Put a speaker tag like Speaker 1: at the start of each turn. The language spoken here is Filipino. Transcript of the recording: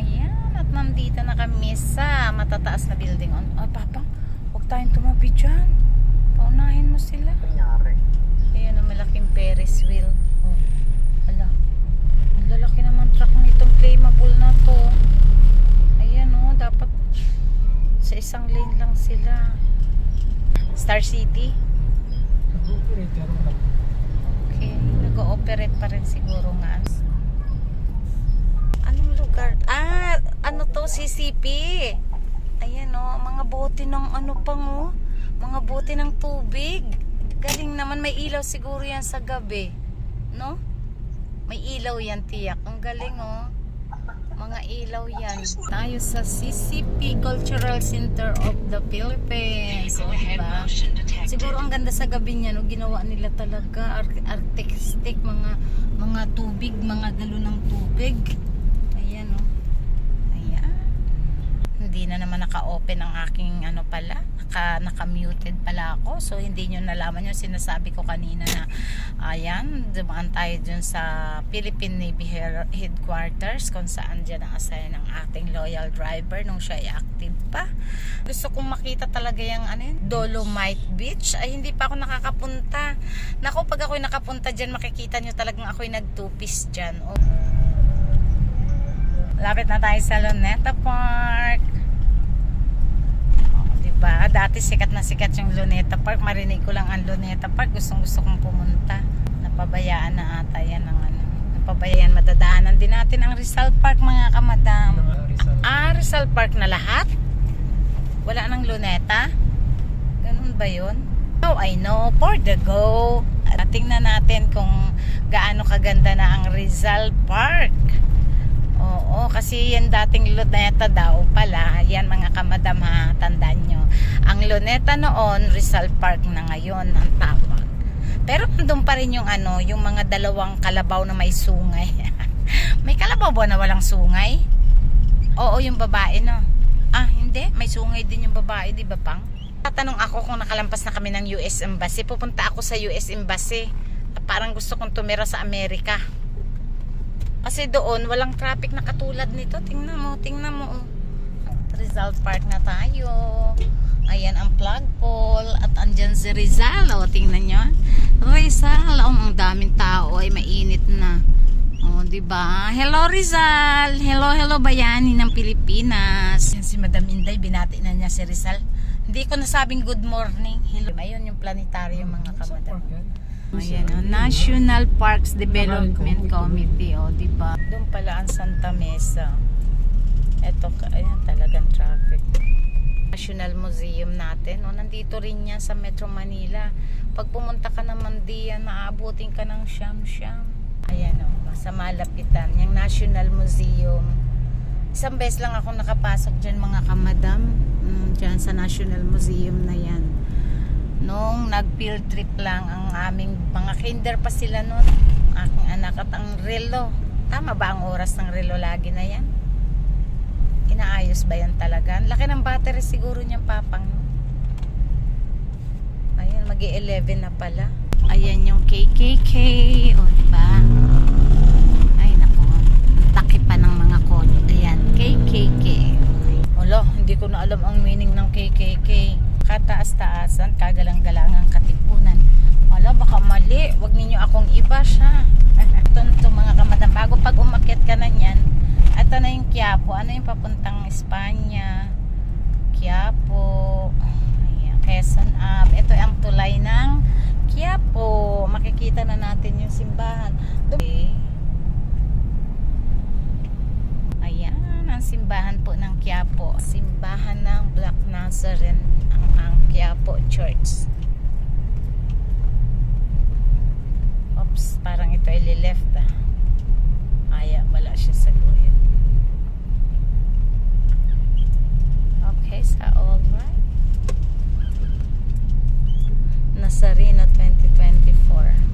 Speaker 1: Ayan, at nandito na kami sa matataas na building. Ay, papa, huwag tayong tumabi dyan. Paunahin mo sila. Ayan ang malaking Ferris wheel. Oh. Ala. Ang lalaki naman truck nitong claimable na to. Ayan oh, dapat sa isang lane lang sila. Star City. Okay, nag-ooperate pa rin siguro nga. Anong lugar? Ah, ano to? CCP. Ayan oh, mga bote ng ano pang oh. Mga bote ng tubig. Galing naman, may ilaw siguro yan sa gabi. No? May ilaw yan, tiyak. Ang galing oh. Mga ilaw yan. Tayo sa CCP Cultural Center of the Philippines. O, diba? Siguro ang ganda sa gabi niya, no? ginawa nila talaga ar- artistic, mga mga tubig, mga galon ng tubig. Ayan, no? Ayan. Hindi na naman naka-open ang aking ano pala, naka, naka-muted pala ako. So, hindi nyo nalaman yung sinasabi ko kanina na ayan, dumaan tayo dun sa Philippine Navy Headquarters kung saan dyan ang assign ng ating loyal driver nung siya ay active pa. Gusto kong makita talaga yung ano yun, Dolomite Beach. Ay, hindi pa ako nakakapunta. Naku, pag ako'y nakapunta dyan, makikita nyo talagang ako'y nag-two-piece dyan. Oh. Lapit na tayo sa Luneta Park. Diba? Dati sikat na sikat yung Luneta Park. Marinig ko lang ang Luneta Park. Gustong gusto kong pumunta. Napabayaan na ata yan ng ano. Napabayaan madadaanan din natin ang Rizal Park mga kamadam.
Speaker 2: Rizal.
Speaker 1: Ah, Rizal Park na lahat? Wala nang luneta? Ganun ba yun? Oh, I know. For the go. Tingnan natin kung gaano kaganda na ang Rizal Park. Oo, kasi yan dating luneta daw pala. Yan mga kamadam ha, tandaan nyo. Ang luneta noon, Rizal Park na ngayon ang tawag. Pero nandun pa rin yung ano, yung mga dalawang kalabaw na may sungay. may kalabaw ba na walang sungay? Oo, yung babae, no? Ah, hindi. May sungay din yung babae, di ba, Pang? Tatanong ako kung nakalampas na kami ng US Embassy. Pupunta ako sa US Embassy. Parang gusto kong tumira sa Amerika. Kasi doon, walang traffic na katulad nito. Tingnan mo, tingnan mo. oh. Rizal Park na tayo. Ayan ang flagpole. At andyan si Rizal. O, tingnan nyo. Rizal. Oh, ang daming tao. Ay, mainit na. Oh, 'di ba? Hello Rizal. Hello, hello bayani ng Pilipinas. Yan si Madam Inday, binati na niya si Rizal. Hindi ko nasabing good morning. Hello. Ayun yung planetarium mga kamadam. Ayan, oh, National Parks Development Committee, oh, 'di ba? Doon pala ang Santa Mesa. Ito, ayan talagang traffic. National Museum natin, oh, nandito rin yan sa Metro Manila. Pag pumunta ka naman diyan, maaabutin ka ng siyam-siyam. Ayan, oh, sa malapitan, yung National Museum. Isang beses lang ako nakapasok dyan mga kamadam. Mm, dyan sa National Museum na yan nung nag-field trip lang ang aming mga kinder pa sila noon aking anak at ang relo. Tama ba ang oras ng relo lagi na yan? Inaayos ba yan talaga? Laki ng battery siguro niyang papang no? ayan mag 11 na pala. Ayan yung KKK o diba? Ay nako. Ang taki pa ng mga kotse ayan KKK wala hindi ko na alam ang meaning ng KKK kataas-taasan kagalang-galangang katipunan. Wala baka mali. Wag ninyo akong iba siya. Ito to mga kamadam. Bago pag umakyat ka na yan ito na yung Quiapo. Ano yung papuntang Espanya? Quiapo. Ayan, Quezon Up ito ang tulay ng Quiapo. Makikita na natin yung simbahan. Okay. Ayan, ang simbahan po ng Quiapo. Simbahan ng Black Nazarene ng Quiapo Church. Oops, parang ito ay left ah. Aya, wala siya sa guhit. Okay, sa all right. Nasarino 2024.